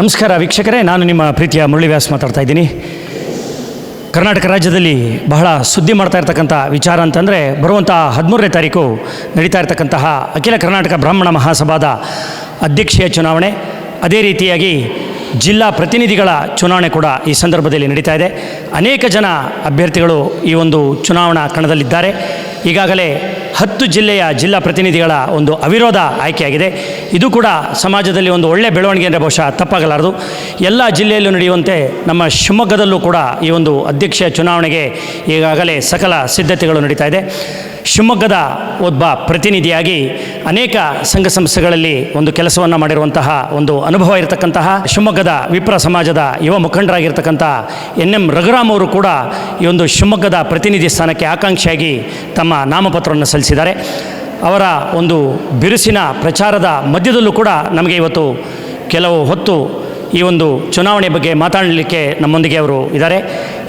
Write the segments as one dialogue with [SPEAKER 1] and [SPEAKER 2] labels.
[SPEAKER 1] ನಮಸ್ಕಾರ ವೀಕ್ಷಕರೇ, ನಾನು ನಿಮ್ಮ ಪ್ರೀತಿಯ ಮುರಳಿ ವ್ಯಾಸ್ ಮಾತಾಡ್ತಾ ಇದ್ದೀನಿ. ಕರ್ನಾಟಕ ರಾಜ್ಯದಲ್ಲಿ ಬಹಳ ಸುದ್ದಿ ಮಾಡ್ತಾ ಇರ್ತಕ್ಕಂಥ ವಿಚಾರ ಅಂತಂದರೆ ಬರುವಂಥ ಹದಿಮೂರನೇ ತಾರೀಕು ನಡೀತಾ ಇರ್ತಕ್ಕಂತಹ ಅಖಿಲ ಕರ್ನಾಟಕ ಬ್ರಾಹ್ಮಣ ಮಹಾಸಭಾದ ಅಧ್ಯಕ್ಷೀಯ ಚುನಾವಣೆ. ಅದೇ ರೀತಿಯಾಗಿ ಜಿಲ್ಲಾ ಪ್ರತಿನಿಧಿಗಳ ಚುನಾವಣೆ ಕೂಡ ಈ ಸಂದರ್ಭದಲ್ಲಿ ನಡೀತಾ ಇದೆ. ಅನೇಕ ಜನ ಅಭ್ಯರ್ಥಿಗಳು ಈ ಒಂದು ಚುನಾವಣಾ ಕಣದಲ್ಲಿದ್ದಾರೆ. ಈಗಾಗಲೇ ಹತ್ತು ಜಿಲ್ಲೆಯ ಜಿಲ್ಲಾ ಪ್ರತಿನಿಧಿಗಳ ಒಂದು ಅವಿರೋಧ ಆಯ್ಕೆಯಾಗಿದೆ. ಇದು ಕೂಡ ಸಮಾಜದಲ್ಲಿ ಒಂದು ಒಳ್ಳೆಯ ಬೆಳವಣಿಗೆ ಅಂದರೆ ಬಹುಶಃ ತಪ್ಪಾಗಲಾರದು. ಎಲ್ಲ ಜಿಲ್ಲೆಯಲ್ಲೂ ನಡೆಯುವಂತೆ ನಮ್ಮ ಶಿವಮೊಗ್ಗದಲ್ಲೂ ಕೂಡ ಈ ಒಂದು ಅಧ್ಯಕ್ಷ ಚುನಾವಣೆಗೆ ಈಗಾಗಲೇ ಸಕಲ ಸಿದ್ಧತೆಗಳು ನಡೀತಾ ಇದೆ. ಶಿವಮೊಗ್ಗದ ಒಬ್ಬ ಪ್ರತಿನಿಧಿಯಾಗಿ ಅನೇಕ ಸಂಘ ಸಂಸ್ಥೆಗಳಲ್ಲಿ ಒಂದು ಕೆಲಸವನ್ನು ಮಾಡಿರುವಂತಹ ಒಂದು ಅನುಭವ ಇರತಕ್ಕಂತಹ ಶಿವಮೊಗ್ಗದ ವಿಪ್ರ ಸಮಾಜದ ಯುವ ಮುಖಂಡರಾಗಿರ್ತಕ್ಕಂಥ ಎನ್ ಎಂ ರಘುರಾಮ್ ಅವರು ಕೂಡ ಈ ಒಂದು ಶಿವಮೊಗ್ಗದ ಪ್ರತಿನಿಧಿ ಸ್ಥಾನಕ್ಕೆ ಆಕಾಂಕ್ಷಿಯಾಗಿ ತಮ್ಮ ನಾಮಪತ್ರವನ್ನು ಸಲ್ಲಿಸಿದ್ದಾರೆ. ಅವರ ಒಂದು ಬಿರುಸಿನ ಪ್ರಚಾರದ ಮಧ್ಯದಲ್ಲೂ ಕೂಡ ನಮಗೆ ಇವತ್ತು ಕೆಲವು ಹೊತ್ತು ಈ ಒಂದು ಚುನಾವಣೆ ಬಗ್ಗೆ ಮಾತಾಡಲಿಕ್ಕೆ ನಮ್ಮೊಂದಿಗೆ ಅವರು ಇದ್ದಾರೆ.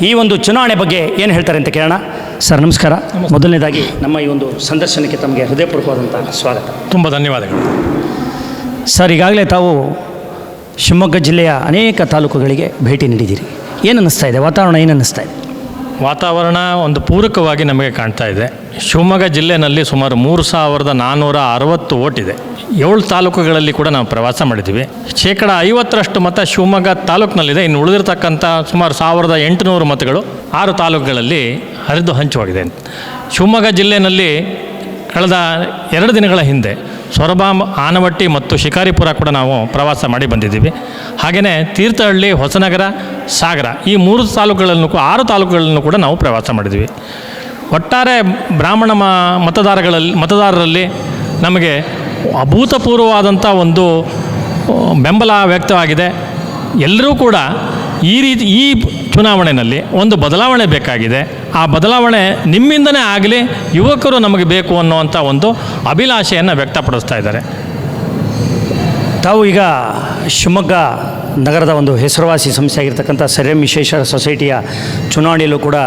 [SPEAKER 1] ಈ ಒಂದು ಚುನಾವಣೆ ಬಗ್ಗೆ ಏನು ಹೇಳ್ತಾರೆ ಅಂತ ಕೇಳೋಣ. ಸರ್ ನಮಸ್ಕಾರ. ಮೊದಲನೇದಾಗಿ ನಮ್ಮ ಈ ಒಂದು ಸಂದರ್ಶನಕ್ಕೆ ತಮಗೆ ಹೃದಯಪೂರ್ವಕವಾದಂಥ ಸ್ವಾಗತ.
[SPEAKER 2] ತುಂಬ ಧನ್ಯವಾದಗಳು.
[SPEAKER 1] ಸರ್ ಈಗಾಗಲೇ ತಾವು ಶಿವಮೊಗ್ಗ ಜಿಲ್ಲೆಯ ಅನೇಕ ತಾಲೂಕುಗಳಿಗೆ ಭೇಟಿ ನೀಡಿದ್ದೀರಿ. ಏನು ಅನ್ನಿಸ್ತಾ ಇದೆ? ವಾತಾವರಣ ಏನು ಅನ್ನಿಸ್ತಾ ಇದೆ?
[SPEAKER 2] ವಾತಾವರಣ ಒಂದು ಪೂರಕವಾಗಿ ನಮಗೆ ಕಾಣ್ತಾ ಇದೆ. ಶಿವಮೊಗ್ಗ ಜಿಲ್ಲೆಯಲ್ಲಿ ಸುಮಾರು ಮೂರು ಸಾವಿರದ ನಾನ್ನೂರ ಅರವತ್ತು ಓಟಿದೆ ಏಳು ತಾಲೂಕುಗಳಲ್ಲಿ ಕೂಡ ನಾವು ಪ್ರವಾಸ ಮಾಡಿದ್ದೀವಿ. ಶೇಕಡ ಐವತ್ತರಷ್ಟು ಮತ ಶಿವಮೊಗ್ಗ ತಾಲೂಕಿನಲ್ಲಿದೆ. ಇನ್ನು ಉಳಿದಿರ್ತಕ್ಕಂಥ ಸುಮಾರು ಸಾವಿರದ ಎಂಟುನೂರು ಮತಗಳು ಆರು ತಾಲೂಕುಗಳಲ್ಲಿ ಹರಿದು ಹಂಚುವಾಗಿದೆ ಶಿವಮೊಗ್ಗ ಜಿಲ್ಲೆಯಲ್ಲಿ ಕಳೆದ ಎರಡು ದಿನಗಳ ಹಿಂದೆ ಸೊರಬ ಆನವಟ್ಟಿ ಮತ್ತು ಶಿಕಾರಿಪುರ ಕೂಡ ನಾವು ಪ್ರವಾಸ ಮಾಡಿ ಬಂದಿದ್ದೀವಿ. ಹಾಗೆಯೇ ತೀರ್ಥಹಳ್ಳಿ, ಹೊಸನಗರ, ಸಾಗರ ಈ ಮೂರು ತಾಲೂಕುಗಳನ್ನು ಕೂಡ ಆರು ತಾಲೂಕುಗಳನ್ನು ಕೂಡ ನಾವು ಪ್ರವಾಸ ಮಾಡಿದ್ವಿ ಒಟ್ಟಾರೆ ಬ್ರಾಹ್ಮಣ ಮತದಾರಗಳಲ್ಲಿ, ಮತದಾರರಲ್ಲಿ ನಮಗೆ ಅಭೂತಪೂರ್ವವಾದಂಥ ಒಂದು ಬೆಂಬಲ ವ್ಯಕ್ತವಾಗಿದೆ. ಎಲ್ಲರೂ ಕೂಡ ಈ ರೀತಿ, ಈ ಚುನಾವಣೆಯಲ್ಲಿ ಒಂದು ಬದಲಾವಣೆ ಬೇಕಾಗಿದೆ. ಆ ಬದಲಾವಣೆ ನಿಮ್ಮಿಂದನೇ ಆಗಲಿ, ಯುವಕರು ನಮಗೆ ಬೇಕು ಅನ್ನುವಂಥ ಒಂದು ಅಭಿಲಾಷೆಯನ್ನು ವ್ಯಕ್ತಪಡಿಸ್ತಾ ಇದ್ದಾರೆ.
[SPEAKER 1] ತಾವು ಈಗ ಶಿವಮೊಗ್ಗ ನಗರದ ಒಂದು ಹೆಸರುವಾಸಿ ಸಂಸ್ಥೆ ಆಗಿರ್ತಕ್ಕಂಥ ಸರ್ ಎಂ ವಿಶ್ವೇಶ್ವರ ಸೊಸೈಟಿಯ ಚುನಾವಣೆಯಲ್ಲೂ ಕೂಡ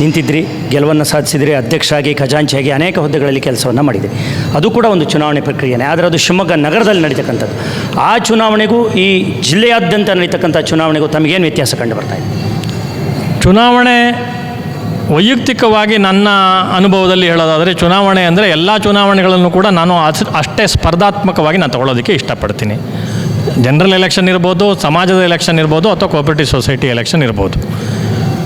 [SPEAKER 1] ನಿಂತಿದ್ರಿ, ಗೆಲುವನ್ನು ಸಾಧಿಸಿದ್ರಿ, ಅಧ್ಯಕ್ಷರಾಗಿ, ಖಜಾಂಚಿಯಾಗಿ ಅನೇಕ ಹುದ್ದೆಗಳಲ್ಲಿ ಕೆಲಸವನ್ನು ಮಾಡಿದ್ರಿ ಅದು ಕೂಡ ಒಂದು ಚುನಾವಣೆ ಪ್ರಕ್ರಿಯೆನೇ, ಆದರೆ ಅದು ಶಿವಮೊಗ್ಗ ನಗರದಲ್ಲಿ ನಡೀತಕ್ಕಂಥದ್ದು. ಆ ಚುನಾವಣೆಗೂ, ಈ ಜಿಲ್ಲೆಯಾದ್ಯಂತ ನಡೀತಕ್ಕಂಥ ಚುನಾವಣೆಗೂ ತಮಗೇನು ವ್ಯತ್ಯಾಸ ಕಂಡು ಬರ್ತಾ ಇದೆ?
[SPEAKER 2] ಚುನಾವಣೆ ವೈಯಕ್ತಿಕವಾಗಿ ನನ್ನ ಅನುಭವದಲ್ಲಿ ಹೇಳೋದಾದರೆ, ಚುನಾವಣೆ ಅಂದರೆ ಎಲ್ಲ ಚುನಾವಣೆಗಳನ್ನು ಕೂಡ ನಾನು ಅಷ್ಟೇ ಸ್ಪರ್ಧಾತ್ಮಕವಾಗಿ ನಾನು ತಗೊಳ್ಳೋದಕ್ಕೆ ಇಷ್ಟಪಡ್ತೀನಿ. ಜನರಲ್ ಎಲೆಕ್ಷನ್ ಇರ್ಬೋದು, ಸಮಾಜದ ಎಲೆಕ್ಷನ್ ಇರ್ಬೋದು, ಅಥವಾ ಕೋಪರೇಟಿವ್ ಸೊಸೈಟಿ ಎಲೆಕ್ಷನ್ ಇರ್ಬೋದು.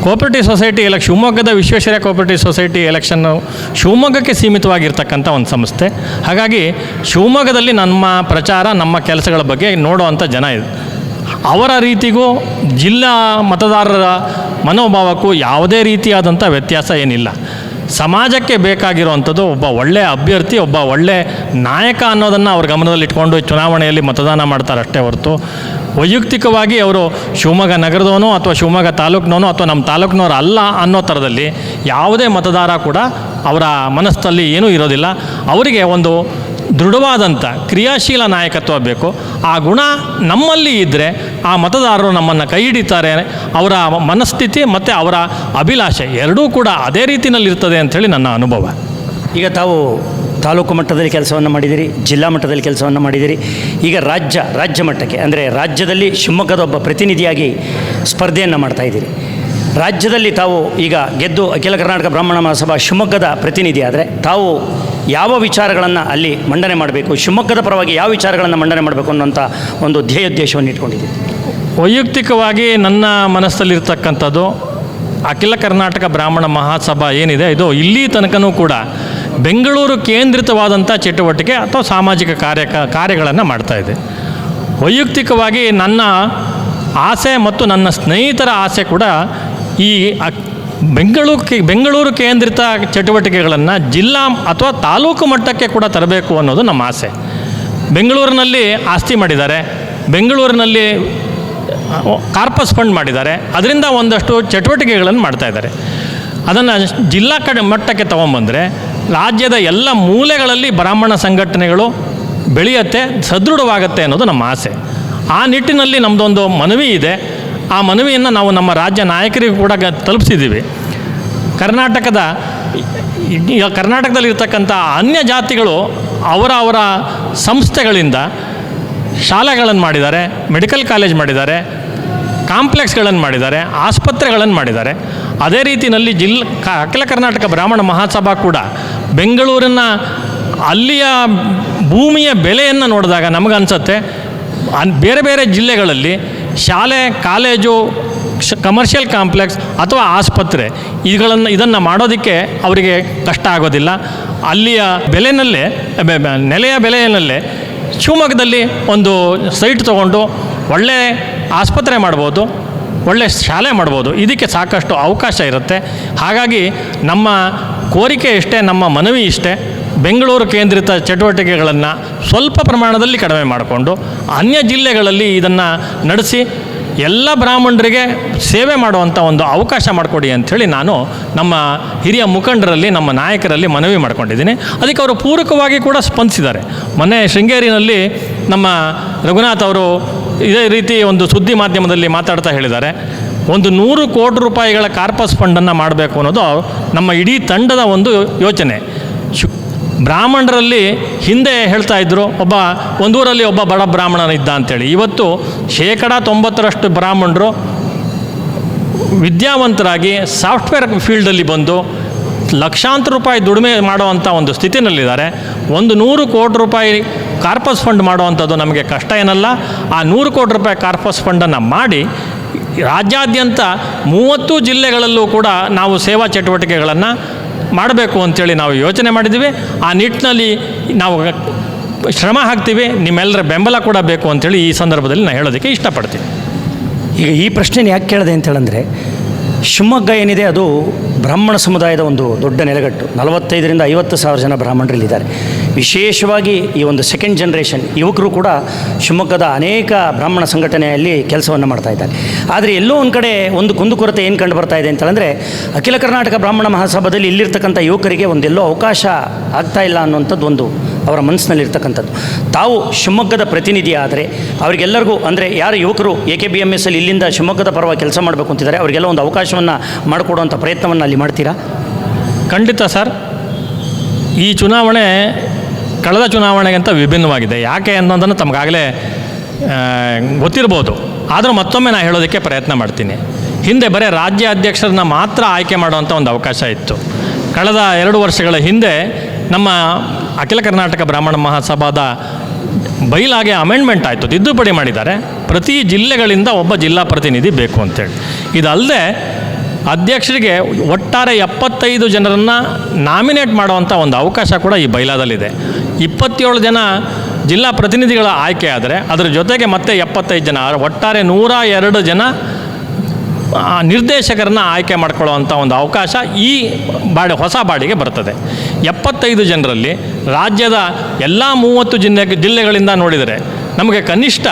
[SPEAKER 2] ಕೋಪರೇಟಿವ್ ಸೊಸೈಟಿ ಎಲೆಕ್ಷನ್ ಶಿವಮೊಗ್ಗದ ವಿಶ್ವೇಶ್ವರಯ್ಯ ಕೋಪರೇಟಿವ್ ಸೊಸೈಟಿ ಎಲೆಕ್ಷನ್ನು ಶಿವಮೊಗ್ಗಕ್ಕೆ ಸೀಮಿತವಾಗಿರ್ತಕ್ಕಂಥ ಒಂದು ಸಂಸ್ಥೆ. ಹಾಗಾಗಿ ಶಿವಮೊಗ್ಗದಲ್ಲಿ ನಮ್ಮ ಪ್ರಚಾರ, ನಮ್ಮ ಕೆಲಸಗಳ ಬಗ್ಗೆ ನೋಡುವಂಥ ಜನ ಇದೆ, ಅವರ ರೀತಿಗೂ ಜಿಲ್ಲಾ ಮತದಾರರ ಮನೋಭಾವಕ್ಕೂ ಯಾವುದೇ ರೀತಿಯಾದಂಥ ವ್ಯತ್ಯಾಸ ಏನಿಲ್ಲ. ಸಮಾಜಕ್ಕೆ ಬೇಕಾಗಿರುವಂಥದ್ದು ಒಬ್ಬ ಒಳ್ಳೆಯ ಅಭ್ಯರ್ಥಿ, ಒಬ್ಬ ಒಳ್ಳೆಯ ನಾಯಕ ಅನ್ನೋದನ್ನು ಅವ್ರ ಗಮನದಲ್ಲಿಟ್ಕೊಂಡು ಚುನಾವಣೆಯಲ್ಲಿ ಮತದಾನ ಮಾಡ್ತಾರೆ ಅಷ್ಟೇ ಹೊರತು. ವೈಯಕ್ತಿಕವಾಗಿ ಅವರು ಶಿವಮೊಗ್ಗ ನಗರದವನು ಅಥವಾ ಶಿವಮೊಗ್ಗ ತಾಲೂಕಿನವನು ಅಥವಾ ನಮ್ಮ ತಾಲೂಕಿನವ್ರು ಅಲ್ಲ ಅನ್ನೋ ಥರದಲ್ಲಿ ಯಾವುದೇ ಮತದಾರ ಕೂಡ ಅವರ ಮನಸ್ಸಲ್ಲಿ ಏನೂ ಇರೋದಿಲ್ಲ. ಅವರಿಗೆ ಒಂದು ದೃಢವಾದಂಥ ಕ್ರಿಯಾಶೀಲ ನಾಯಕತ್ವ ಬೇಕು. ಆ ಗುಣ ನಮ್ಮಲ್ಲಿ ಇದ್ದರೆ ಆ ಮತದಾರರು ನಮ್ಮನ್ನು ಕೈ ಹಿಡಿತಾರೆ. ಅವರ ಮನಸ್ಥಿತಿ ಮತ್ತು ಅವರ ಅಭಿಲಾಷೆ ಎರಡೂ ಕೂಡ ಅದೇ ರೀತಿಯಲ್ಲಿರ್ತದೆ ಅಂಥೇಳಿ ನನ್ನ ಅನುಭವ.
[SPEAKER 1] ಈಗ ತಾವು ತಾಲೂಕು ಮಟ್ಟದಲ್ಲಿ ಕೆಲಸವನ್ನು ಮಾಡಿದಿರಿ, ಜಿಲ್ಲಾ ಮಟ್ಟದಲ್ಲಿ ಕೆಲಸವನ್ನು ಮಾಡಿದಿರಿ. ಈಗ ರಾಜ್ಯ ರಾಜ್ಯ ಮಟ್ಟಕ್ಕೆ, ಅಂದರೆ ರಾಜ್ಯದಲ್ಲಿ ಶಿವಮೊಗ್ಗದ ಒಬ್ಬ ಪ್ರತಿನಿಧಿಯಾಗಿ ಸ್ಪರ್ಧೆಯನ್ನು ಮಾಡ್ತಾ ಇದ್ದೀರಿ. ರಾಜ್ಯದಲ್ಲಿ ತಾವು ಈಗ ಗೆದ್ದು ಅಖಿಲ ಕರ್ನಾಟಕ ಬ್ರಾಹ್ಮಣ ಮಹಾಸಭಾ ಶಿವಮೊಗ್ಗದ ಪ್ರತಿನಿಧಿ ಆದರೆ ತಾವು ಯಾವ ವಿಚಾರಗಳನ್ನು ಅಲ್ಲಿ ಮಂಡನೆ ಮಾಡಬೇಕು, ಶಿವಮೊಗ್ಗದ ಪರವಾಗಿ ಯಾವ ವಿಚಾರಗಳನ್ನು ಮಂಡನೆ ಮಾಡಬೇಕು ಅನ್ನೋಂಥ ಒಂದು ಧ್ಯೇಯೋದ್ದೇಶವನ್ನು ಇಟ್ಕೊಂಡಿದ್ದೀರಿ?
[SPEAKER 2] ವೈಯಕ್ತಿಕವಾಗಿ ನನ್ನ ಮನಸ್ಸಲ್ಲಿರ್ತಕ್ಕಂಥದ್ದು ಅಖಿಲ ಕರ್ನಾಟಕ ಬ್ರಾಹ್ಮಣ ಮಹಾಸಭಾ ಏನಿದೆ, ಇದು ಇಲ್ಲಿ ತನಕನೂ ಕೂಡ ಬೆಂಗಳೂರು ಕೇಂದ್ರಿತವಾದಂಥ ಚಟುವಟಿಕೆ ಅಥವಾ ಸಾಮಾಜಿಕ ಕಾರ್ಯ ಕಾರ್ಯಗಳನ್ನು ಮಾಡ್ತಾ ಇದೆ. ವೈಯಕ್ತಿಕವಾಗಿ ನನ್ನ ಆಸೆ ಮತ್ತು ನನ್ನ ಸ್ನೇಹಿತರ ಆಸೆ ಕೂಡ ಈ ಬೆಂಗಳೂರು ಬೆಂಗಳೂರು ಕೇಂದ್ರಿತ ಚಟುವಟಿಕೆಗಳನ್ನು ಜಿಲ್ಲಾ ಅಥವಾ ತಾಲೂಕು ಮಟ್ಟಕ್ಕೆ ಕೂಡ ತರಬೇಕು ಅನ್ನೋದು ನಮ್ಮ ಆಸೆ. ಬೆಂಗಳೂರಿನಲ್ಲಿ ಆಸ್ತಿ ಮಾಡಿದ್ದಾರೆ. ಬೆಂಗಳೂರಿನಲ್ಲಿ ಕಾರ್ಪಸ್ ಫಂಡ್ ಮಾಡಿದ್ದಾರೆ. ಅದರಿಂದ ಒಂದಷ್ಟು ಚಟುವಟಿಕೆಗಳನ್ನು ಮಾಡ್ತಾ ಇದ್ದಾರೆ. ಅದನ್ನು ಜಿಲ್ಲಾ ಕಡೆ ಮಟ್ಟಕ್ಕೆ ತೊಗೊಂಬಂದರೆ ರಾಜ್ಯದ ಎಲ್ಲ ಮೂಲೆಗಳಲ್ಲಿ ಬ್ರಾಹ್ಮಣ ಸಂಘಟನೆಗಳು ಬೆಳೆಯುತ್ತೆ, ಸದೃಢವಾಗುತ್ತೆ ಅನ್ನೋದು ನಮ್ಮ ಆಸೆ. ಆ ನಿಟ್ಟಿನಲ್ಲಿ ನಮ್ಮದೊಂದು ಮನವಿ ಇದೆ. ಆ ಮನವಿಯನ್ನು ನಾವು ನಮ್ಮ ರಾಜ್ಯ ನಾಯಕರಿಗೂ ಕೂಡ ಗ- ತಲುಪಿಸಿದ್ದೀವಿ. ಕರ್ನಾಟಕದ ಕರ್ನಾಟಕದಲ್ಲಿರ್ತಕ್ಕಂಥ ಅನ್ಯ ಜಾತಿಗಳು ಅವರ ಅವರ ಸಂಸ್ಥೆಗಳಿಂದ ಶಾಲೆಗಳನ್ನು ಮಾಡಿದ್ದಾರೆ, ಮೆಡಿಕಲ್ ಕಾಲೇಜ್ ಮಾಡಿದ್ದಾರೆ, ಕಾಂಪ್ಲೆಕ್ಸ್ಗಳನ್ನು ಮಾಡಿದ್ದಾರೆ, ಆಸ್ಪತ್ರೆಗಳನ್ನು ಮಾಡಿದ್ದಾರೆ. ಅದೇ ರೀತಿಯಲ್ಲಿ ಜಿಲ್ ಅಖಿಲ ಕರ್ನಾಟಕ ಬ್ರಾಹ್ಮಣ ಮಹಾಸಭಾ ಕೂಡ ಬೆಂಗಳೂರಿನ ಅಲ್ಲಿಯ ಭೂಮಿಯ ಬೆಲೆಯನ್ನು ನೋಡಿದಾಗ ನಮಗನ್ಸುತ್ತೆ. ಅನ್ ಬೇರೆ ಬೇರೆ ಜಿಲ್ಲೆಗಳಲ್ಲಿ ಶಾಲೆ, ಕಾಲೇಜು ಕಮರ್ಷಿಯಲ್ ಕಾಂಪ್ಲೆಕ್ಸ್ ಅಥವಾ ಆಸ್ಪತ್ರೆ ಇವುಗಳನ್ನು ಇದನ್ನು ಮಾಡೋದಕ್ಕೆ ಅವರಿಗೆ ಕಷ್ಟ ಆಗೋದಿಲ್ಲ. ಅಲ್ಲಿಯ ಬೆಲೆಯಲ್ಲೇ ನೆಲೆಯ ಬೆಲೆಯಲ್ಲೇ ಶಿವಮೊಗ್ಗದಲ್ಲಿ ಒಂದು ಸೈಟ್ ತಗೊಂಡು ಒಳ್ಳೆ ಆಸ್ಪತ್ರೆ ಮಾಡ್ಬೋದು, ಒಳ್ಳೆ ಶಾಲೆ ಮಾಡ್ಬೋದು. ಇದಕ್ಕೆ ಸಾಕಷ್ಟು ಅವಕಾಶ ಇರುತ್ತೆ. ಹಾಗಾಗಿ ನಮ್ಮ ಕೋರಿಕೆ ಇಷ್ಟೇ, ನಮ್ಮ ಮನವಿ ಇಷ್ಟೇ. ಬೆಂಗಳೂರು ಕೇಂದ್ರಿತ ಚಟುವಟಿಕೆಗಳನ್ನು ಸ್ವಲ್ಪ ಪ್ರಮಾಣದಲ್ಲಿ ಕಡಿಮೆ ಮಾಡಿಕೊಂಡು ಅನ್ಯ ಜಿಲ್ಲೆಗಳಲ್ಲಿ ಇದನ್ನು ನಡೆಸಿ ಎಲ್ಲ ಬ್ರಾಹ್ಮಣರಿಗೆ ಸೇವೆ ಮಾಡುವಂಥ ಒಂದು ಅವಕಾಶ ಮಾಡಿಕೊಡಿ ಅಂಥೇಳಿ ನಾನು ನಮ್ಮ ಹಿರಿಯ ಮುಖಂಡರಲ್ಲಿ, ನಮ್ಮ ನಾಯಕರಲ್ಲಿ ಮನವಿ ಮಾಡ್ಕೊಂಡಿದ್ದೀನಿ. ಅದಕ್ಕೆ ಅವರು ಪೂರಕವಾಗಿ ಕೂಡ ಸ್ಪಂದಿಸಿದ್ದಾರೆ. ಮೊನ್ನೆ ಶೃಂಗೇರಿನಲ್ಲಿ ನಮ್ಮ ರಘುನಾಥ್ ಅವರು ಇದೇ ರೀತಿ ಒಂದು ಸುದ್ದಿ ಮಾಧ್ಯಮದಲ್ಲಿ ಮಾತಾಡ್ತಾ ಹೇಳಿದ್ದಾರೆ. ಒಂದು ನೂರು ಕೋಟಿ ರೂಪಾಯಿಗಳ ಕಾರ್ಪಸ್ ಫಂಡನ್ನು ಮಾಡಬೇಕು ಅನ್ನೋದು ನಮ್ಮ ಇಡೀ ತಂಡದ ಒಂದು ಯೋಚನೆ. ಶು ಬ್ರಾಹ್ಮಣರಲ್ಲಿ ಹಿಂದೆ ಹೇಳ್ತಾ ಇದ್ದರು ಒಬ್ಬ ಒಂದೂರಲ್ಲಿ ಒಬ್ಬ ಬಡ ಬ್ರಾಹ್ಮಣನಿದ್ದ ಅಂತೇಳಿ. ಇವತ್ತು ಶೇಕಡ ತೊಂಬತ್ತರಷ್ಟು ಬ್ರಾಹ್ಮಣರು ವಿದ್ಯಾವಂತರಾಗಿ ಸಾಫ್ಟ್ವೇರ್ ಫೀಲ್ಡಲ್ಲಿ ಬಂದು ಲಕ್ಷಾಂತರ ರೂಪಾಯಿ ದುಡಿಮೆ ಮಾಡುವಂಥ ಒಂದು ಸ್ಥಿತಿನಲ್ಲಿದ್ದಾರೆ. ಒಂದು ನೂರು ಕೋಟಿ ರೂಪಾಯಿ ಕಾರ್ಪಸ್ ಫಂಡ್ ಮಾಡುವಂಥದ್ದು ನಮಗೆ ಕಷ್ಟ ಏನಲ್ಲ. ಆ ನೂರು ಕೋಟಿ ರೂಪಾಯಿ ಕಾರ್ಪಸ್ ಫಂಡನ್ನು ಮಾಡಿ ರಾಜ್ಯಾದ್ಯಂತ ಮೂವತ್ತು ಜಿಲ್ಲೆಗಳಲ್ಲೂ ಕೂಡ ನಾವು ಸೇವಾ ಚಟುವಟಿಕೆಗಳನ್ನು ಮಾಡಬೇಕು ಅಂಥೇಳಿ ನಾವು ಯೋಚನೆ ಮಾಡಿದ್ದೀವಿ. ಆ ನಿಟ್ಟಿನಲ್ಲಿ ನಾವು ಶ್ರಮ ಹಾಕ್ತೀವಿ. ನಿಮ್ಮೆಲ್ಲರ ಬೆಂಬಲ ಕೂಡ ಬೇಕು ಅಂಥೇಳಿ ಈ ಸಂದರ್ಭದಲ್ಲಿ ನಾನು ಹೇಳೋದಕ್ಕೆ ಇಷ್ಟಪಡ್ತೀನಿ.
[SPEAKER 1] ಈಗ ಈ ಪ್ರಶ್ನೆ ಯಾಕೆ ಕೇಳಿದೆ ಅಂತ ಹೇಳಂದರೆ ಶಿವಮೊಗ್ಗ ಏನಿದೆ ಅದು ಬ್ರಾಹ್ಮಣ ಸಮುದಾಯದ ಒಂದು ದೊಡ್ಡ ನೆಲೆಗಟ್ಟು. ನಲವತ್ತೈದರಿಂದ ಐವತ್ತು ಸಾವಿರ ಜನ ಬ್ರಾಹ್ಮಣರಲ್ಲಿದ್ದಾರೆ. ವಿಶೇಷವಾಗಿ ಈ ಒಂದು ಸೆಕೆಂಡ್ ಜನ್ರೇಷನ್ ಯುವಕರು ಕೂಡ ಶಿವಮೊಗ್ಗದ ಅನೇಕ ಬ್ರಾಹ್ಮಣ ಸಂಘಟನೆಯಲ್ಲಿ ಕೆಲಸವನ್ನು ಮಾಡ್ತಾ ಇದ್ದಾರೆ. ಆದರೆ ಎಲ್ಲೋ ಒಂದು ಕಡೆ ಒಂದು ಕುಂದುಕೊರತೆ ಏನು ಕಂಡು ಬರ್ತಾ ಇದೆ ಅಂತಂದರೆ, ಅಖಿಲ ಕರ್ನಾಟಕ ಬ್ರಾಹ್ಮಣ ಮಹಾಸಭಾದಲ್ಲಿ ಇಲ್ಲಿರ್ತಕ್ಕಂಥ ಯುವಕರಿಗೆ ಒಂದೆಲ್ಲೋ ಅವಕಾಶ ಆಗ್ತಾ ಇಲ್ಲ ಅನ್ನುವಂಥದ್ದು ಒಂದು ಅವರ ಮನಸ್ಸಿನಲ್ಲಿರ್ತಕ್ಕಂಥದ್ದು. ತಾವು ಶಿವಮೊಗ್ಗದ ಪ್ರತಿನಿಧಿ ಆದರೆ ಅವರಿಗೆಲ್ಲರಿಗೂ ಅಂದರೆ ಯಾರು ಯುವಕರು A K B M S ಅಲ್ಲಿ ಇಲ್ಲಿಂದ ಶಿವಮೊಗ್ಗದ ಪರವಾಗಿ ಕೆಲಸ ಮಾಡಬೇಕು ಅಂತಿದ್ದಾರೆ, ಅವರಿಗೆಲ್ಲ ಒಂದು ಅವಕಾಶವನ್ನು ಮಾಡಿಕೊಡುವಂಥ ಪ್ರಯತ್ನವನ್ನು ಅಲ್ಲಿ ಮಾಡ್ತೀರಾ?
[SPEAKER 2] ಖಂಡಿತ ಸರ್. ಈ ಚುನಾವಣೆ ಕಳೆದ ಚುನಾವಣೆಗಿಂತ ವಿಭಿನ್ನವಾಗಿದೆ. ಯಾಕೆ ಅನ್ನೋದನ್ನು ತಮಗಾಗಲೇ ಗೊತ್ತಿರ್ಬೋದು. ಆದರೂ ಮತ್ತೊಮ್ಮೆ ನಾನು ಹೇಳೋದಕ್ಕೆ ಪ್ರಯತ್ನ ಮಾಡ್ತೀನಿ. ಹಿಂದೆ ಬರೀ ರಾಜ್ಯ ಅಧ್ಯಕ್ಷರನ್ನ ಮಾತ್ರ ಆಯ್ಕೆ ಮಾಡುವಂಥ ಒಂದು ಅವಕಾಶ ಇತ್ತು. ಕಳೆದ ಎರಡು ವರ್ಷಗಳ ಹಿಂದೆ ನಮ್ಮ ಅಖಿಲ ಕರ್ನಾಟಕ ಬ್ರಾಹ್ಮಣ ಮಹಾಸಭಾದ ಬೈಲಾಗೆ ಅಮೆಂಡ್ಮೆಂಟ್ ಆಯಿತು, ತಿದ್ದುಪಡಿ ಮಾಡಿದ್ದಾರೆ. ಪ್ರತಿ ಜಿಲ್ಲೆಗಳಿಂದ ಒಬ್ಬ ಜಿಲ್ಲಾ ಪ್ರತಿನಿಧಿ ಬೇಕು ಅಂತೇಳಿ. ಇದಲ್ಲದೆ ಅಧ್ಯಕ್ಷರಿಗೆ ಒಟ್ಟಾರೆ ಎಪ್ಪತ್ತೈದು ಜನರನ್ನು ನಾಮಿನೇಟ್ ಮಾಡುವಂಥ ಒಂದು ಅವಕಾಶ ಕೂಡ ಈ ಬೈಲಾದಲ್ಲಿದೆ. ಇಪ್ಪತ್ತೇಳು ಜನ ಜಿಲ್ಲಾ ಪ್ರತಿನಿಧಿಗಳ ಆಯ್ಕೆ ಆದರೆ, ಅದರ ಜೊತೆಗೆ ಮತ್ತೆ ಎಪ್ಪತ್ತೈದು ಜನ, ಒಟ್ಟಾರೆ ನೂರ ಎರಡು ಜನ ನಿರ್ದೇಶಕರನ್ನ ಆಯ್ಕೆ ಮಾಡ್ಕೊಳ್ಳೋವಂಥ ಒಂದು ಅವಕಾಶ ಈ ಬಾಡಿ, ಹೊಸ ಬಾಡಿಗೆ ಬರ್ತದೆ. ಎಪ್ಪತ್ತೈದು ಜನರಲ್ಲಿ ರಾಜ್ಯದ ಎಲ್ಲ ಮೂವತ್ತು ಜಿಲ್ಲೆ, ಜಿಲ್ಲೆಗಳಿಂದ ನೋಡಿದರೆ ನಮಗೆ ಕನಿಷ್ಠ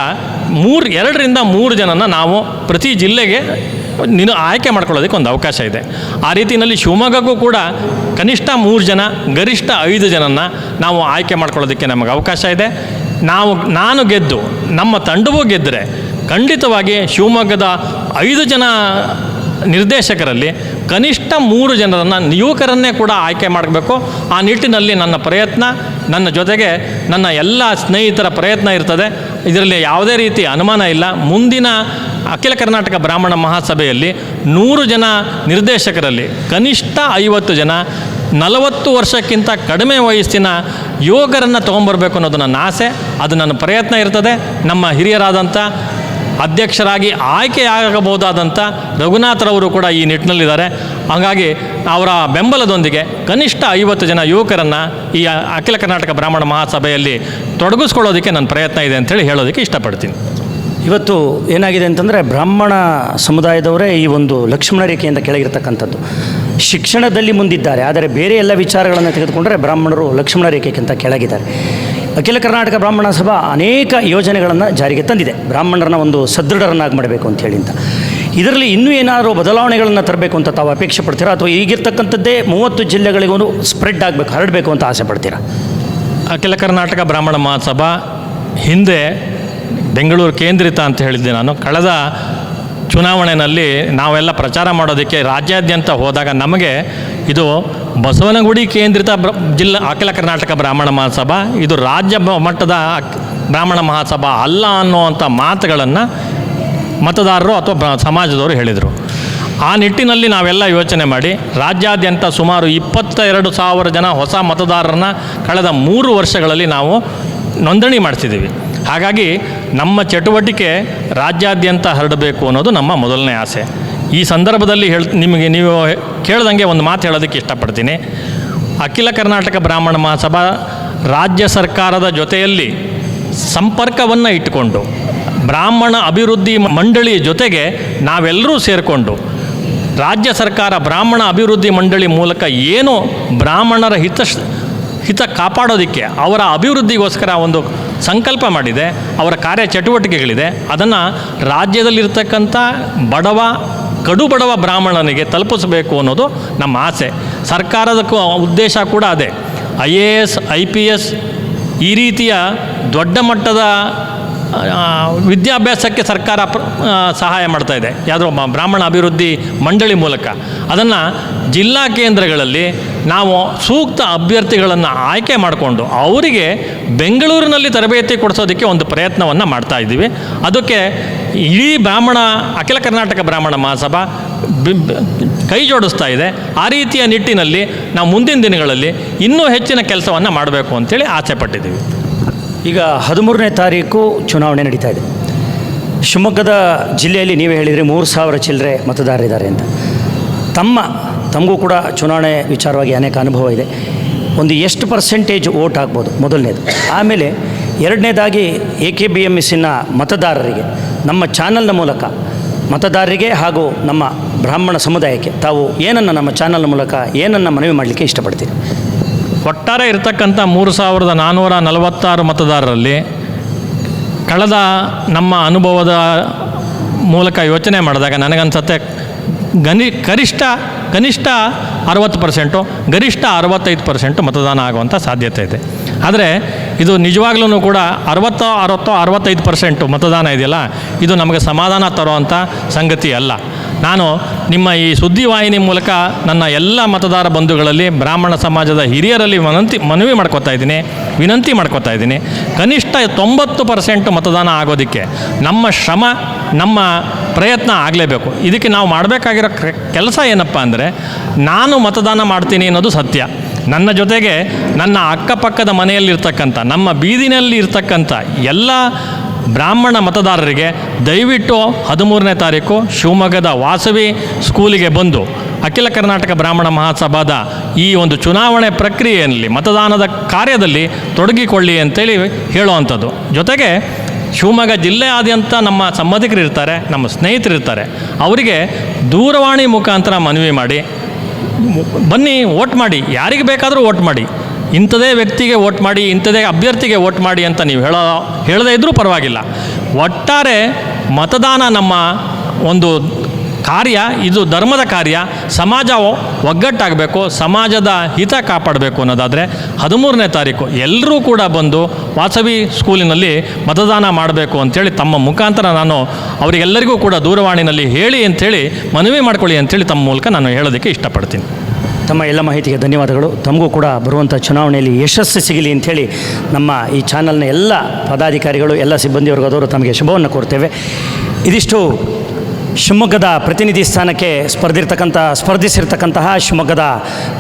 [SPEAKER 2] ಮೂರು, ಎರಡರಿಂದ ಮೂರು ಜನನ ನಾವು ಪ್ರತಿ ಜಿಲ್ಲೆಗೆ ನೀನು ಆಯ್ಕೆ ಮಾಡ್ಕೊಳ್ಳೋದಕ್ಕೆ ಒಂದು ಅವಕಾಶ ಇದೆ. ಆ ರೀತಿಯಲ್ಲಿ ಶಿವಮೊಗ್ಗಕ್ಕೂ ಕೂಡ ಕನಿಷ್ಠ ಮೂರು ಜನ, ಗರಿಷ್ಠ ಐದು ಜನನ ನಾವು ಆಯ್ಕೆ ಮಾಡ್ಕೊಳ್ಳೋದಕ್ಕೆ ನಮಗೆ ಅವಕಾಶ ಇದೆ. ನಾವು, ನಾನು ಗೆದ್ದು, ನಮ್ಮ ತಂಡವೂ ಗೆದ್ದರೆ ಖಂಡಿತವಾಗಿ ಶಿವಮೊಗ್ಗದ ಐದು ಜನ ನಿರ್ದೇಶಕರಲ್ಲಿ ಕನಿಷ್ಠ ಮೂರು ಜನರನ್ನು ಯುವಕರನ್ನೇ ಕೂಡ ಆಯ್ಕೆ ಮಾಡಬೇಕು. ಆ ನಿಟ್ಟಿನಲ್ಲಿ ನನ್ನ ಪ್ರಯತ್ನ, ನನ್ನ ಜೊತೆಗೆ ನನ್ನ ಎಲ್ಲ ಸ್ನೇಹಿತರ ಪ್ರಯತ್ನ ಇರ್ತದೆ. ಇದರಲ್ಲಿ ಯಾವುದೇ ರೀತಿ ಅನುಮಾನ ಇಲ್ಲ. ಮುಂದಿನ ಅಖಿಲ ಕರ್ನಾಟಕ ಬ್ರಾಹ್ಮಣ ಮಹಾಸಭೆಯಲ್ಲಿ ನೂರು ಜನ ನಿರ್ದೇಶಕರಲ್ಲಿ ಕನಿಷ್ಠ ಐವತ್ತು ಜನ ನಲವತ್ತು ವರ್ಷಕ್ಕಿಂತ ಕಡಿಮೆ ವಯಸ್ಸಿನ ಯುವಕರನ್ನು ತೊಗೊಂಬರ್ಬೇಕು ಅನ್ನೋದು ನನ್ನ ಆಸೆ. ಅದು ನನ್ನ ಪ್ರಯತ್ನ ಇರ್ತದೆ. ನಮ್ಮ ಹಿರಿಯರಾದಂಥ ಅಧ್ಯಕ್ಷರಾಗಿ ಆಯ್ಕೆಯಾಗಬಹುದಾದಂಥ ರಘುನಾಥರವರು ಕೂಡ ಈ ನಿಟ್ಟಿನಲ್ಲಿದ್ದಾರೆ. ಹಾಗಾಗಿ ಅವರ ಬೆಂಬಲದೊಂದಿಗೆ ಕನಿಷ್ಠ ಐವತ್ತು ಜನ ಯುವಕರನ್ನು ಈ ಅಖಿಲ ಕರ್ನಾಟಕ ಬ್ರಾಹ್ಮಣ ಮಹಾಸಭೆಯಲ್ಲಿ ತೊಡಗಿಸ್ಕೊಳ್ಳೋದಕ್ಕೆ ನನ್ನ ಪ್ರಯತ್ನ ಇದೆ ಅಂತೇಳಿ ಹೇಳೋದಕ್ಕೆ ಇಷ್ಟಪಡ್ತೀನಿ.
[SPEAKER 1] ಇವತ್ತು ಏನಾಗಿದೆ ಅಂತಂದರೆ ಬ್ರಾಹ್ಮಣ ಸಮುದಾಯದವರೇ ಈ ಒಂದು ಲಕ್ಷ್ಮಣ ರೇಖೆಯಿಂದ ಕೆಳಗಿರ್ತಕ್ಕಂಥದ್ದು. ಶಿಕ್ಷಣದಲ್ಲಿ ಮುಂದಿದ್ದಾರೆ, ಆದರೆ ಬೇರೆ ಎಲ್ಲ ವಿಚಾರಗಳನ್ನು ತೆಗೆದುಕೊಂಡರೆ ಬ್ರಾಹ್ಮಣರು ಲಕ್ಷ್ಮಣ ರೇಖೆಗಿಂತ ಕೆಳಗಿದ್ದಾರೆ. ಅಖಿಲ ಕರ್ನಾಟಕ ಬ್ರಾಹ್ಮಣ ಸಭಾ ಅನೇಕ ಯೋಜನೆಗಳನ್ನು ಜಾರಿಗೆ ತಂದಿದೆ. ಬ್ರಾಹ್ಮಣರನ್ನ ಒಂದು ಸದೃಢರನ್ನಾಗಿ ಮಾಡಬೇಕು ಅಂತ ಹೇಳಿ ಅಂತ. ಇದರಲ್ಲಿ ಇನ್ನೂ ಏನಾದರೂ ಬದಲಾವಣೆಗಳನ್ನು ತರಬೇಕು ಅಂತ ತಾವು ಅಪೇಕ್ಷೆ ಪಡ್ತೀರಾ? ಅಥವಾ ಈಗಿರ್ತಕ್ಕಂಥದ್ದೇ ಮೂವತ್ತು ಜಿಲ್ಲೆಗಳಿಗೂ ಸ್ಪ್ರೆಡ್ ಆಗಬೇಕು, ಹರಡಬೇಕು ಅಂತ ಆಸೆ ಪಡ್ತೀರಾ?
[SPEAKER 2] ಅಖಿಲ ಕರ್ನಾಟಕ ಬ್ರಾಹ್ಮಣ ಮಹಾಸಭಾ ಹಿಂದೆ ಬೆಂಗಳೂರು ಕೇಂದ್ರಿತ ಅಂತ ಹೇಳಿದ್ದೆ ನಾನು. ಕಳೆದ ಚುನಾವಣೆಯಲ್ಲಿ ನಾವೆಲ್ಲ ಪ್ರಚಾರ ಮಾಡೋದಕ್ಕೆ ರಾಜ್ಯಾದ್ಯಂತ ಹೋದಾಗ ನಮಗೆ ಇದು ಬಸವನಗುಡಿ ಕೇಂದ್ರಿತ ಜಿಲ್ಲಾ ಅಖಿಲ ಕರ್ನಾಟಕ ಬ್ರಾಹ್ಮಣ ಮಹಾಸಭಾ. ಇದು ರಾಜ್ಯ ಮಟ್ಟದ ಬ್ರಾಹ್ಮಣ ಮಹಾಸಭಾ ಅಲ್ಲ ಅನ್ನುವಂಥ ಮಾತುಗಳನ್ನು ಮತದಾರರು ಅಥವಾ ಸಮಾಜದವರು ಹೇಳಿದರು. ಆ ನಿಟ್ಟಿನಲ್ಲಿ ನಾವೆಲ್ಲ ಯೋಚನೆ ಮಾಡಿ ರಾಜ್ಯಾದ್ಯಂತ ಸುಮಾರು ಇಪ್ಪತ್ತ ಎರಡು ಸಾವಿರ ಜನ ಹೊಸ ಮತದಾರರನ್ನ ಕಳೆದ ಮೂರು ವರ್ಷಗಳಲ್ಲಿ ನಾವು ನೋಂದಣಿ ಮಾಡಿಸಿದ್ದೀವಿ ಹಾಗಾಗಿ ನಮ್ಮ ಚಟುವಟಿಕೆ ರಾಜ್ಯಾದ್ಯಂತ ಹರಡಬೇಕು ಅನ್ನೋದು ನಮ್ಮ ಮೊದಲನೇ ಆಸೆ. ಈ ಸಂದರ್ಭದಲ್ಲಿ ಹೇಳ್, ನಿಮಗೆ ನೀವು ಕೇಳ್ದಂಗೆ ಒಂದು ಮಾತು ಹೇಳೋದಕ್ಕೆ ಇಷ್ಟಪಡ್ತೀನಿ. ಅಖಿಲ ಕರ್ನಾಟಕ ಬ್ರಾಹ್ಮಣ ಮಹಾಸಭಾ ರಾಜ್ಯ ಸರ್ಕಾರದ ಜೊತೆಯಲ್ಲಿ ಸಂಪರ್ಕವನ್ನು ಇಟ್ಟುಕೊಂಡು, ಬ್ರಾಹ್ಮಣ ಅಭಿವೃದ್ಧಿ ಮಂಡಳಿ ಜೊತೆಗೆ ನಾವೆಲ್ಲರೂ ಸೇರಿಕೊಂಡು, ರಾಜ್ಯ ಸರ್ಕಾರ ಬ್ರಾಹ್ಮಣ ಅಭಿವೃದ್ಧಿ ಮಂಡಳಿ ಮೂಲಕ ಏನು ಬ್ರಾಹ್ಮಣರ ಹಿತ ಹಿತ ಕಾಪಾಡೋದಕ್ಕೆ ಅವರ ಅಭಿವೃದ್ಧಿಗೋಸ್ಕರ ಒಂದು ಸಂಕಲ್ಪ ಮಾಡಿದೆ, ಅವರ ಕಾರ್ಯ ಚಟುವಟಿಕೆಗಳಿದೆ ಅದನ್ನು ರಾಜ್ಯದಲ್ಲಿರ್ತಕ್ಕಂಥ ಬಡವ ಕಡು ಬಡವ ಬ್ರಾಹ್ಮಣನಿಗೆ ತಲುಪಿಸಬೇಕು ಅನ್ನೋದು ನಮ್ಮ ಆಸೆ. ಸರ್ಕಾರದ ಉದ್ದೇಶ ಕೂಡ ಅದೇ. I A S, I P S ಈ ರೀತಿಯ ದೊಡ್ಡ ಮಟ್ಟದ ವಿದ್ಯಾಭ್ಯಾಸಕ್ಕೆ ಸರ್ಕಾರ ಸಹಾಯ ಮಾಡ್ತಾ ಇದೆ. ಯಾವುದೋ ಬ್ರಾಹ್ಮಣ ಅಭಿವೃದ್ಧಿ ಮಂಡಳಿ ಮೂಲಕ. ಅದನ್ನು ಜಿಲ್ಲಾ ಕೇಂದ್ರಗಳಲ್ಲಿ ನಾವು ಸೂಕ್ತ ಅಭ್ಯರ್ಥಿಗಳನ್ನು ಆಯ್ಕೆ ಮಾಡಿಕೊಂಡು ಅವರಿಗೆ ಬೆಂಗಳೂರಿನಲ್ಲಿ ತರಬೇತಿ ಕೊಡಿಸೋದಕ್ಕೆ ಒಂದು ಪ್ರಯತ್ನವನ್ನು ಮಾಡ್ತಾ ಇದ್ದೀವಿ. ಅದಕ್ಕೆ ಇಡೀ ಬ್ರಾಹ್ಮಣ, ಅಖಿಲ ಕರ್ನಾಟಕ ಬ್ರಾಹ್ಮಣ ಮಹಾಸಭಾ ಕೈ ಜೋಡಿಸ್ತಾ ಇದೆ. ಆ ರೀತಿಯ ನಿಟ್ಟಿನಲ್ಲಿ ನಾವು ಮುಂದಿನ ದಿನಗಳಲ್ಲಿ ಇನ್ನೂ ಹೆಚ್ಚಿನ ಕೆಲಸವನ್ನು ಮಾಡಬೇಕು ಅಂತೇಳಿ ಆಸೆ ಪಟ್ಟಿದ್ದೀವಿ.
[SPEAKER 1] ಈಗ ಹದಿಮೂರನೇ ತಾರೀಕು ಚುನಾವಣೆ ನಡೀತಾ ಇದೆ. ಶಿವಮೊಗ್ಗದ ಜಿಲ್ಲೆಯಲ್ಲಿ ನೀವೇ ಹೇಳಿದರೆ ಮೂರು ಸಾವಿರ ಚಿಲ್ಲರೆ ಮತದಾರರಿದ್ದಾರೆ ಅಂತ. ತಮ್ಮ, ತಮಗೂ ಕೂಡ ಚುನಾವಣೆ ವಿಚಾರವಾಗಿ ಅನೇಕ ಅನುಭವ ಇದೆ. ಒಂದು ಎಷ್ಟು ಪರ್ಸೆಂಟೇಜ್ ಓಟ್ ಆಗ್ಬೋದು ಮೊದಲನೇದು. ಆಮೇಲೆ ಎರಡನೇದಾಗಿ ಎ ಕೆ ಬಿ ಎಂ ಎಸ್ಸಿನ ಮತದಾರರಿಗೆ, ನಮ್ಮ ಚಾನಲ್ನ ಮೂಲಕ, ಮತದಾರರಿಗೆ ಹಾಗೂ ನಮ್ಮ ಬ್ರಾಹ್ಮಣ ಸಮುದಾಯಕ್ಕೆ ತಾವು ಏನನ್ನು ನಮ್ಮ ಚಾನಲ್ನ ಮೂಲಕ ಏನನ್ನು ಮನವಿ ಮಾಡಲಿಕ್ಕೆ ಇಷ್ಟಪಡ್ತೀರಿ?
[SPEAKER 2] ಒಟ್ಟಾರೆ ಇರತಕ್ಕಂಥ ಮೂರು ಸಾವಿರದ ನಾನ್ನೂರ ನಲವತ್ತಾರು ಮತದಾರರಲ್ಲಿ ಕಳೆದ ನಮ್ಮ ಅನುಭವದ ಮೂಲಕ ಯೋಚನೆ ಮಾಡಿದಾಗ ನನಗನ್ಸತ್ತೆ, ಗನಿ, ಕನಿಷ್ಠ ಕನಿಷ್ಠ ಅರವತ್ತು ಪರ್ಸೆಂಟು, ಗರಿಷ್ಠ ಅರವತ್ತೈದು ಪರ್ಸೆಂಟು ಮತದಾನ ಆಗುವಂಥ ಸಾಧ್ಯತೆ ಇದೆ. ಆದರೆ ಇದು ನಿಜವಾಗ್ಲೂ ಕೂಡ ಅರವತ್ತೋ ಅರವತ್ತೋ, ಅರವತ್ತೈದು ಪರ್ಸೆಂಟು ಮತದಾನ ಇದೆಯಲ್ಲ, ಇದು ನಮಗೆ ಸಮಾಧಾನ ತರುವಂಥ ಸಂಗತಿ ಅಲ್ಲ ನಾನು ನಿಮ್ಮ ಈ ಸುದ್ದಿವಾಹಿನಿ ಮೂಲಕ ನನ್ನ ಎಲ್ಲ ಮತದಾರ ಬಂಧುಗಳಲ್ಲಿ ಬ್ರಾಹ್ಮಣ ಸಮಾಜದ ಹಿರಿಯರಲ್ಲಿ ವಿನಂತಿ, ಮನವಿ ಮಾಡ್ಕೊತಾ ಇದ್ದೀನಿ, ವಿನಂತಿ ಮಾಡ್ಕೊತಾ ಇದ್ದೀನಿ. ಕನಿಷ್ಠ ತೊಂಬತ್ತು ಪರ್ಸೆಂಟ್ ಮತದಾನ ಆಗೋದಕ್ಕೆ ನಮ್ಮ ಶ್ರಮ, ನಮ್ಮ ಪ್ರಯತ್ನ ಆಗಲೇಬೇಕು. ಇದಕ್ಕೆ ನಾವು ಮಾಡಬೇಕಾಗಿರೋ ಕೆಲಸ ಏನಪ್ಪ ಅಂದರೆ ನಾನು ಮತದಾನ ಮಾಡ್ತೀನಿ ಅನ್ನೋದು ಸತ್ಯ. ನನ್ನ ಜೊತೆಗೆ ನನ್ನ ಅಕ್ಕಪಕ್ಕದ ಮನೆಯಲ್ಲಿರ್ತಕ್ಕಂಥ, ನಮ್ಮ ಬೀದಿನಲ್ಲಿ ಇರ್ತಕ್ಕಂಥ ಎಲ್ಲ ಬ್ರಾಹ್ಮಣ ಮತದಾರರಿಗೆ ದಯವಿಟ್ಟು ಹದಿಮೂರನೇ ತಾರೀಕು ಶಿವಮೊಗ್ಗದ ವಾಸವಿ ಸ್ಕೂಲಿಗೆ ಬಂದು ಅಖಿಲ ಕರ್ನಾಟಕ ಬ್ರಾಹ್ಮಣ ಮಹಾಸಭಾದ ಈ ಒಂದು ಚುನಾವಣೆ ಪ್ರಕ್ರಿಯೆಯಲ್ಲಿ ಮತದಾನದ ಕಾರ್ಯದಲ್ಲಿ ತೊಡಗಿಕೊಳ್ಳಿ ಅಂತೇಳಿ ಹೇಳುವಂಥದ್ದು. ಜೊತೆಗೆ ಶಿವಮೊಗ್ಗ ಜಿಲ್ಲೆಯಾದ್ಯಂತ ನಮ್ಮ ಸಂಬಂಧಿಕರು ಇರ್ತಾರೆ, ನಮ್ಮ ಸ್ನೇಹಿತರು ಇರ್ತಾರೆ. ಅವರಿಗೆ ದೂರವಾಣಿ ಮುಖಾಂತರ ಮನವಿ ಮಾಡಿ, ಬನ್ನಿ ಓಟ್ ಮಾಡಿ, ಯಾರಿಗೆ ಬೇಕಾದರೂ ಓಟ್ ಮಾಡಿ. ಇಂಥದೇ ವ್ಯಕ್ತಿಗೆ ವೋಟ್ ಮಾಡಿ, ಇಂಥದೇ ಅಭ್ಯರ್ಥಿಗೆ ವೋಟ್ ಮಾಡಿ ಅಂತ ನೀವು ಹೇಳೋ, ಹೇಳದೇ ಇದ್ದರೂ ಪರವಾಗಿಲ್ಲ. ಒಟ್ಟಾರೆ ಮತದಾನ ನಮ್ಮ ಒಂದು ಕಾರ್ಯ, ಇದು ಧರ್ಮದ ಕಾರ್ಯ. ಸಮಾಜ ಒಗ್ಗಟ್ಟಾಗಬೇಕು, ಸಮಾಜದ ಹಿತ ಕಾಪಾಡಬೇಕು ಅನ್ನೋದಾದರೆ ಹದಿಮೂರನೇ ತಾರೀಕು. ಎಲ್ಲರೂ ಕೂಡ ಬಂದು ವಾಸವಿ ಸ್ಕೂಲಿನಲ್ಲಿ ಮತದಾನ ಮಾಡಬೇಕು ಅಂಥೇಳಿ ತಮ್ಮ ಮುಖಾಂತರ ನಾನು ಅವರಿಗೆಲ್ಲರಿಗೂ ಕೂಡ ದೂರವಾಣಿನಲ್ಲಿ ಹೇಳಿ ಅಂಥೇಳಿ ಮನವಿ ಮಾಡ್ಕೊಳ್ಳಿ ಅಂಥೇಳಿ ತಮ್ಮ ಮೂಲಕ ನಾನು ಹೇಳೋದಕ್ಕೆ ಇಷ್ಟಪಡ್ತೀನಿ.
[SPEAKER 1] ತಮ್ಮ ಎಲ್ಲ ಮಾಹಿತಿಗೆ ಧನ್ಯವಾದಗಳು. ತಮಗೂ ಕೂಡ ಬರುವಂಥ ಚುನಾವಣೆಯಲ್ಲಿ ಯಶಸ್ಸು ಸಿಗಲಿ ಅಂಥೇಳಿ ನಮ್ಮ ಈ ಚಾನಲ್ನ ಎಲ್ಲ ಪದಾಧಿಕಾರಿಗಳು, ಎಲ್ಲ ಸಿಬ್ಬಂದಿವರ್ಗದವರು ತಮಗೆ ಶುಭವನ್ನು ಕೋರ್ತೇವೆ. ಇದಿಷ್ಟು ಶಿವಮೊಗ್ಗದ ಪ್ರತಿನಿಧಿ ಸ್ಥಾನಕ್ಕೆ ಸ್ಪರ್ಧಿರ್ತಕ್ಕಂಥ, ಸ್ಪರ್ಧಿಸಿರ್ತಕ್ಕಂತಹ ಶಿವಮೊಗ್ಗದ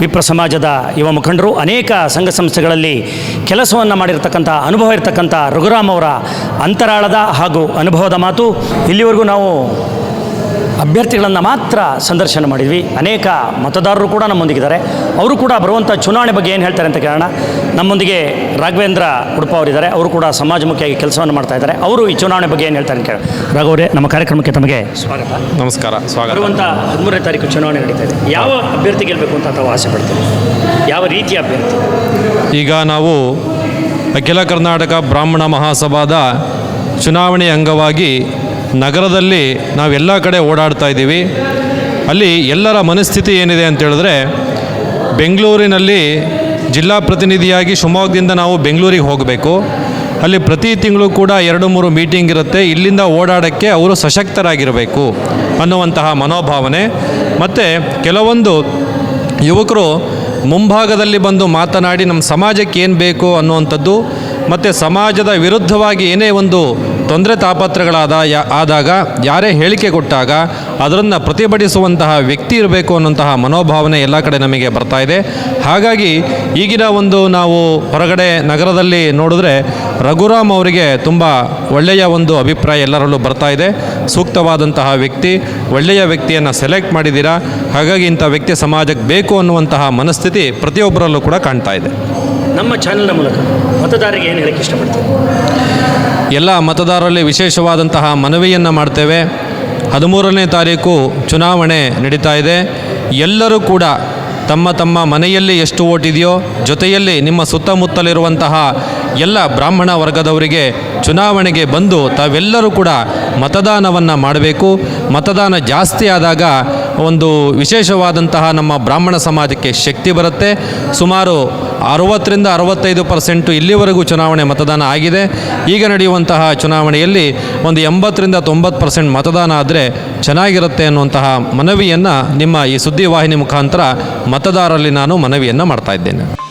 [SPEAKER 1] ವಿಪ್ರ ಸಮಾಜದ ಯುವ ಮುಖಂಡರು, ಅನೇಕ ಸಂಘ ಸಂಸ್ಥೆಗಳಲ್ಲಿ ಕೆಲಸವನ್ನು ಮಾಡಿರ್ತಕ್ಕಂಥ, ಅನುಭವ ಇರತಕ್ಕಂಥ ರಘುರಾಮ್ ಅವರ ಅಂತರಾಳದ ಹಾಗೂ ಅನುಭವದ ಮಾತು ಇಲ್ಲಿವರೆಗೂ ನಾವು ಅಭ್ಯರ್ಥಿಗಳನ್ನು ಮಾತ್ರ ಸಂದರ್ಶನ ಮಾಡಿದ್ವಿ. ಅನೇಕ ಮತದಾರರು ಕೂಡ ನಮ್ಮೊಂದಿಗಿದ್ದಾರೆ. ಅವರು ಕೂಡ ಬರುವಂಥ ಚುನಾವಣೆ ಬಗ್ಗೆ ಏನು ಹೇಳ್ತಾರೆ ಅಂತ ಕೇಳೋಣ. ನಮ್ಮೊಂದಿಗೆ ರಾಘವೇಂದ್ರ ಉಡುಪ ಅವರಿದ್ದಾರೆ. ಅವರು ಕೂಡ ಸಮಾಜಮುಖಿಯಾಗಿ ಕೆಲಸವನ್ನು ಮಾಡ್ತಾ ಇದ್ದಾರೆ. ಅವರು ಈ ಚುನಾವಣೆ ಬಗ್ಗೆ ಏನು ಹೇಳ್ತಾರೆ ಅಂತ ಕೇಳಿ ರಾಘವರೇ ನಮ್ಮ ಕಾರ್ಯಕ್ರಮಕ್ಕೆ ತಮಗೆ ಸ್ವಾಗತ.
[SPEAKER 3] ನಮಸ್ಕಾರ ಸ್ವಾಗತ.
[SPEAKER 1] ಬರುವಂಥ ಹದಿಮೂರನೇ ತಾರೀಕು ಚುನಾವಣೆ ನಡೀತಾ ಇದೆ. ಯಾವ ಅಭ್ಯರ್ಥಿ ಗೆಲ್ಲಬೇಕು ಅಂತ ತಾವು ಆಸೆ ಪಡ್ತೀವಿ ಯಾವ ರೀತಿಯ ಅಭ್ಯರ್ಥಿ?
[SPEAKER 3] ಈಗ ನಾವು ಅಖಿಲ ಕರ್ನಾಟಕ ಬ್ರಾಹ್ಮಣ ಮಹಾಸಭಾದ ಚುನಾವಣೆ ಅಂಗವಾಗಿ ನಗರದಲ್ಲಿ ನಾವೆಲ್ಲ ಕಡೆ ಓಡಾಡ್ತಾ ಇದ್ದೀವಿ. ಅಲ್ಲಿ ಎಲ್ಲರ ಮನಸ್ಥಿತಿ ಏನಿದೆ ಅಂತ ಹೇಳಿದ್ರೆ, ಬೆಂಗಳೂರಿನಲ್ಲಿ ಜಿಲ್ಲಾ ಪ್ರತಿನಿಧಿಯಾಗಿ ಶಿವಮೊಗ್ಗದಿಂದ ನಾವು ಬೆಂಗಳೂರಿಗೆ ಹೋಗಬೇಕು. ಅಲ್ಲಿ ಪ್ರತಿ ತಿಂಗಳು ಕೂಡ ಎರಡು ಮೂರು ಮೀಟಿಂಗ್ ಇರುತ್ತೆ. ಇಲ್ಲಿಂದ ಓಡಾಡೋಕ್ಕೆ ಅವರು ಸಶಕ್ತರಾಗಿರಬೇಕು ಅನ್ನುವಂತಹ ಮನೋಭಾವನೆ. ಮತ್ತು ಕೆಲವೊಂದು ಯುವಕರು ಮುಂಭಾಗದಲ್ಲಿ ಬಂದು ಮಾತನಾಡಿ, ನಮ್ಮ ಸಮಾಜಕ್ಕೆ ಏನು ಬೇಕು ಅನ್ನುವಂಥದ್ದು, ಮತ್ತು ಸಮಾಜದ ವಿರುದ್ಧವಾಗಿ ಏನೇ ಒಂದು ತೊಂದರೆ ತಾಪತ್ರಗಳಾದ ಆದಾಗ ಯಾರೇ ಹೇಳಿಕೆ ಕೊಟ್ಟಾಗ ಅದರನ್ನು ಪ್ರತಿಭಟಿಸುವಂತಹ ವ್ಯಕ್ತಿ ಇರಬೇಕು ಅನ್ನುವಂತಹ ಮನೋಭಾವನೆ ಎಲ್ಲ ಕಡೆ ನಮಗೆ ಬರ್ತಾ ಇದೆ. ಹಾಗಾಗಿ ಈಗಿನ ಒಂದು ನಾವು ಹೊರಗಡೆ ನಗರದಲ್ಲಿ ನೋಡಿದ್ರೆ ರಘುರಾಮ್ ಅವರಿಗೆ ತುಂಬ ಒಳ್ಳೆಯ ಒಂದು ಅಭಿಪ್ರಾಯ ಎಲ್ಲರಲ್ಲೂ ಬರ್ತಾ ಇದೆ. ಸೂಕ್ತವಾದಂತಹ ವ್ಯಕ್ತಿ, ಒಳ್ಳೆಯ ವ್ಯಕ್ತಿಯನ್ನು ಸೆಲೆಕ್ಟ್ ಮಾಡಿದ್ದೀರಾ, ಹಾಗಾಗಿ ಇಂಥ ವ್ಯಕ್ತಿ ಸಮಾಜಕ್ಕೆ ಬೇಕು ಅನ್ನುವಂತಹ ಮನಸ್ಥಿತಿ ಪ್ರತಿಯೊಬ್ಬರಲ್ಲೂ ಕೂಡ ಕಾಣ್ತಾ ಇದೆ.
[SPEAKER 1] ನಮ್ಮ ಚಾನೆಲ್ನ ಮೂಲಕ ಮತದಾರರಿಗೆ ಏನು ಹೇಳಕ್ಕೆ ಇಷ್ಟಪಡ್ತೀವಿ
[SPEAKER 3] ಎಲ್ಲ ಮತದಾರರಲ್ಲಿ ವಿಶೇಷವಾದಂತಹ ಮನವಿಯನ್ನು ಮಾಡ್ತೇವೆ. ಹದಿಮೂರನೇ ತಾರೀಕು ಚುನಾವಣೆ ನಡೀತಾ ಇದೆ. ಎಲ್ಲರೂ ಕೂಡ ತಮ್ಮ ತಮ್ಮ ಮನೆಯಲ್ಲಿ ಎಷ್ಟು ಓಟಿದೆಯೋ ಜೊತೆಯಲ್ಲಿ ನಿಮ್ಮ ಸುತ್ತಮುತ್ತಲಿರುವಂತಹ ಎಲ್ಲ ಬ್ರಾಹ್ಮಣ ವರ್ಗದವರಿಗೆ ಚುನಾವಣೆಗೆ ಬಂದು ತಾವೆಲ್ಲರೂ ಕೂಡ ಮತದಾನವನ್ನು ಮಾಡಬೇಕು. ಮತದಾನ ಜಾಸ್ತಿ ಆದಾಗ ಒಂದು ವಿಶೇಷವಾದಂತಹ ನಮ್ಮ ಬ್ರಾಹ್ಮಣ ಸಮಾಜಕ್ಕೆ ಶಕ್ತಿ ಬರುತ್ತೆ. ಸುಮಾರು ಅರುವತ್ತರಿಂದ ಅರವತ್ತೈದು ಪರ್ಸೆಂಟು ಇಲ್ಲಿವರೆಗೂ ಚುನಾವಣೆ ಮತದಾನ ಆಗಿದೆ. ಈಗ ನಡೆಯುವಂತಹ ಚುನಾವಣೆಯಲ್ಲಿ ಒಂದು ಎಂಬತ್ತರಿಂದ ತೊಂಬತ್ತು ಪರ್ಸೆಂಟ್ ಮತದಾನ ಆದರೆ ಚೆನ್ನಾಗಿರುತ್ತೆ ಅನ್ನುವಂತಹ ಮನವಿಯನ್ನು ನಿಮ್ಮ ಈ ಸುದ್ದಿವಾಹಿನಿ ಮುಖಾಂತರ ಮತದಾರರಲ್ಲಿ ನಾನು ಮನವಿಯನ್ನು ಮಾಡ್ತಾ ಇದ್ದೇನೆ.